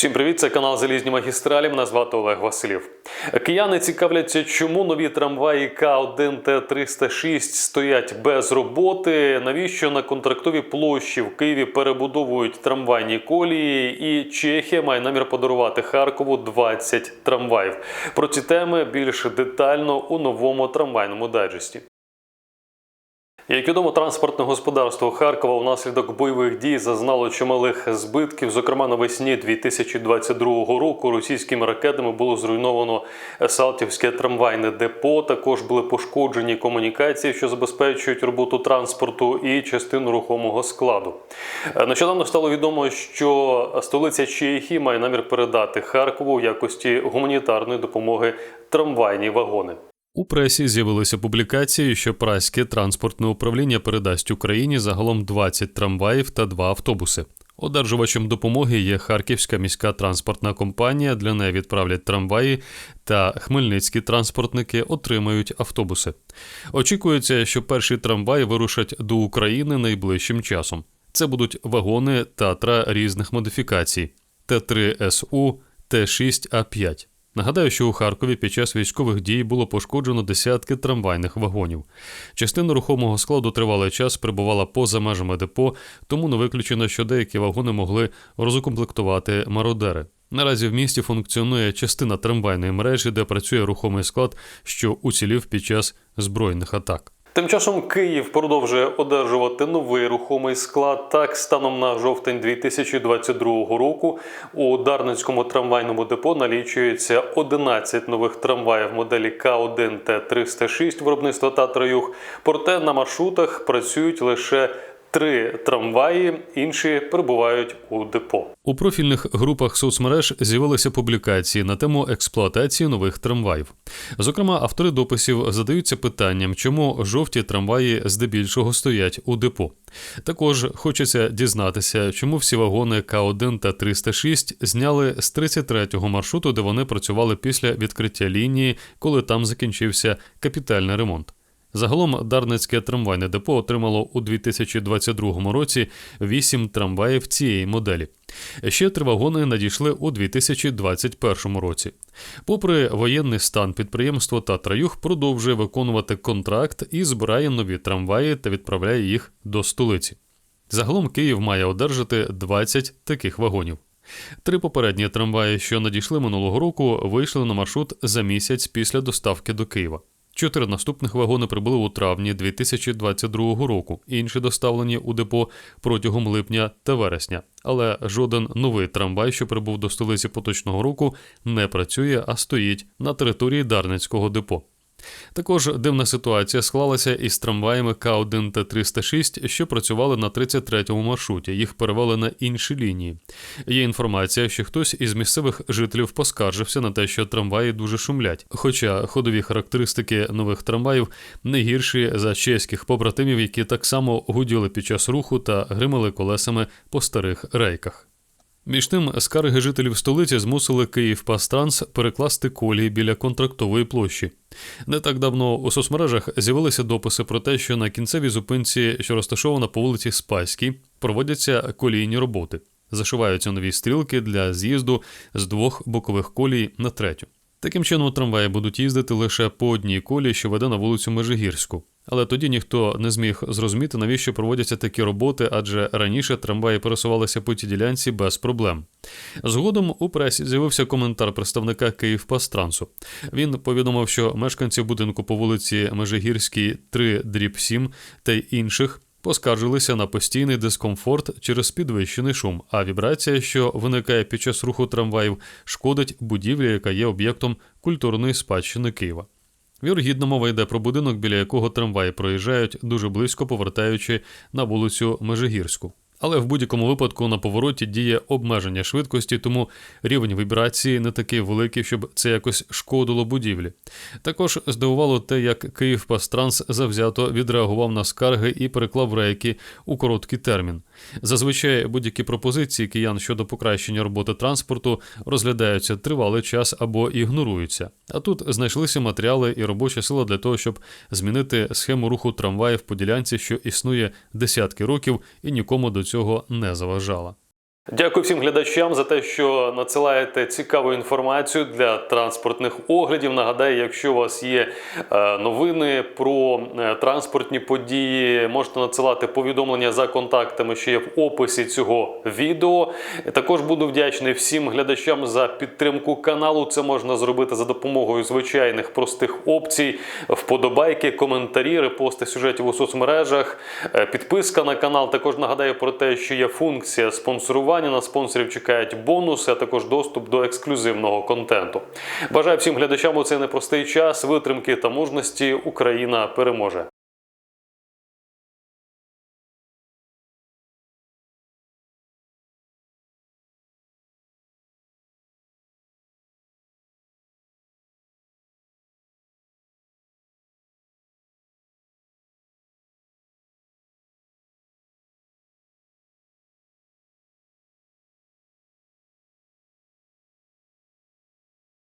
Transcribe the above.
Всім привіт, це канал Залізні магістралі. Мене звати Олег Василів. Кияни цікавляться, чому нові трамваї К1 Т306 стоять без роботи. Навіщо на контрактовій площі в Києві перебудовують трамвайні колії? І Чехія має намір подарувати Харкову 20 трамваїв. Про ці теми більш детально у новому трамвайному дайджесті. Як відомо, транспортне господарство Харкова внаслідок бойових дій зазнало чималих збитків. Зокрема, навесні 2022 року російськими ракетами було зруйновано Салтівське трамвайне депо. Також були пошкоджені комунікації, що забезпечують роботу транспорту, і частину рухомого складу. Нещодавно стало відомо, що столиця Чехії має намір передати Харкову в якості гуманітарної допомоги трамвайні вагони. У пресі з'явилися публікації, що праське транспортне управління передасть Україні загалом 20 трамваїв та 2 автобуси. Одержувачем допомоги є Харківська міська транспортна компанія. Для неї відправлять трамваї, та хмельницькі транспортники отримають автобуси. Очікується, що перші трамваї вирушать до України найближчим часом. Це будуть вагони Татра різних модифікацій: Т3СУ, Т6А5. Нагадаю, що у Харкові під час військових дій було пошкоджено десятки трамвайних вагонів. Частина рухомого складу тривалий час перебувала поза межами депо, тому не виключено, що деякі вагони могли розукомплектувати мародери. Наразі в місті функціонує частина трамвайної мережі, де працює рухомий склад, що уцілів під час збройних атак. Тим часом Київ продовжує одержувати новий рухомий склад. Так, станом на жовтень 2022 року у Дарницькому трамвайному депо налічується 11 нових трамваїв моделі К1 Т306 виробництва Татра Юг. Проте на маршрутах працюють лише Три трамваї, інші перебувають у депо. У профільних групах соцмереж з'явилися публікації на тему експлуатації нових трамваїв. Зокрема, автори дописів задаються питанням, чому жовті трамваї здебільшого стоять у депо. Також хочеться дізнатися, чому всі вагони К1 та 306 зняли з 33-го маршруту, де вони працювали після відкриття лінії, коли там закінчився капітальний ремонт. Загалом Дарницьке трамвайне депо отримало у 2022 році 8 трамваїв цієї моделі. Ще три вагони надійшли у 2021 році. Попри воєнний стан, підприємство Татраюх продовжує виконувати контракт і збирає нові трамваї та відправляє їх до столиці. Загалом Київ має одержати 20 таких вагонів. Три попередні трамваї, що надійшли минулого року, вийшли на маршрут за місяць після доставки до Києва. Чотири наступних вагони прибули у травні 2022 року, інші доставлені у депо протягом липня та вересня. Але жоден новий трамвай, що прибув до столиці поточного року, не працює, а стоїть на території Дарницького депо. Також дивна ситуація склалася із трамваями К1 та 306, що працювали на 33-му маршруті. Їх перевели на інші лінії. Є інформація, що хтось із місцевих жителів поскаржився на те, що трамваї дуже шумлять. Хоча ходові характеристики нових трамваїв не гірші за чеських побратимів, які так само гуділи під час руху та гримали колесами по старих рейках. Між тим, скарги жителів столиці змусили Київпастранс перекласти колії біля контрактової площі. Не так давно у соцмережах з'явилися дописи про те, що на кінцевій зупинці, що розташована по вулиці Спаській, проводяться колійні роботи. Зашиваються нові стрілки для з'їзду з двох бокових колій на третю. Таким чином, трамваї будуть їздити лише по одній колії, що веде на вулицю Межигірську. Але тоді ніхто не зміг зрозуміти, навіщо проводяться такі роботи, адже раніше трамваї пересувалися по тій ділянці без проблем. Згодом у пресі з'явився коментар представника Київпастрансу. Він повідомив, що мешканці будинку по вулиці Межигірській 3 дріб 7 та й інших. Поскаржилися на постійний дискомфорт через підвищений шум, а вібрація, що виникає під час руху трамваїв, шкодить будівлі, яка є об'єктом культурної спадщини Києва. Вірогідно, мова йде про будинок, біля якого трамваї проїжджають, дуже близько повертаючи на вулицю Межигірську. Але в будь-якому випадку на повороті діє обмеження швидкості, тому рівень вібрації не такий великий, щоб це якось шкодило будівлі. Також здивувало те, як Київпастранс завзято відреагував на скарги і переклав рейки у короткий термін. Зазвичай будь-які пропозиції киян щодо покращення роботи транспорту розглядаються тривалий час або ігноруються. А тут знайшлися матеріали і робоча сила для того, щоб змінити схему руху трамваїв по ділянці, що існує десятки років і нікому до цього не заважала. Дякую всім глядачам за те, що надсилаєте цікаву інформацію для транспортних оглядів. Нагадаю, якщо у вас є е, новини про е, транспортні події, можете надсилати повідомлення за контактами, що є в описі цього відео. Також буду вдячний всім глядачам за підтримку каналу. Це можна зробити за допомогою звичайних простих опцій, вподобайки, коментарі, репости сюжетів у соцмережах, е, підписка на канал. Також нагадаю про те, що є функція спонсорування. На спонсорів чекають бонуси, а також доступ до ексклюзивного контенту. Бажаю всім глядачам у цей непростий час, витримки та мужності. Україна переможе.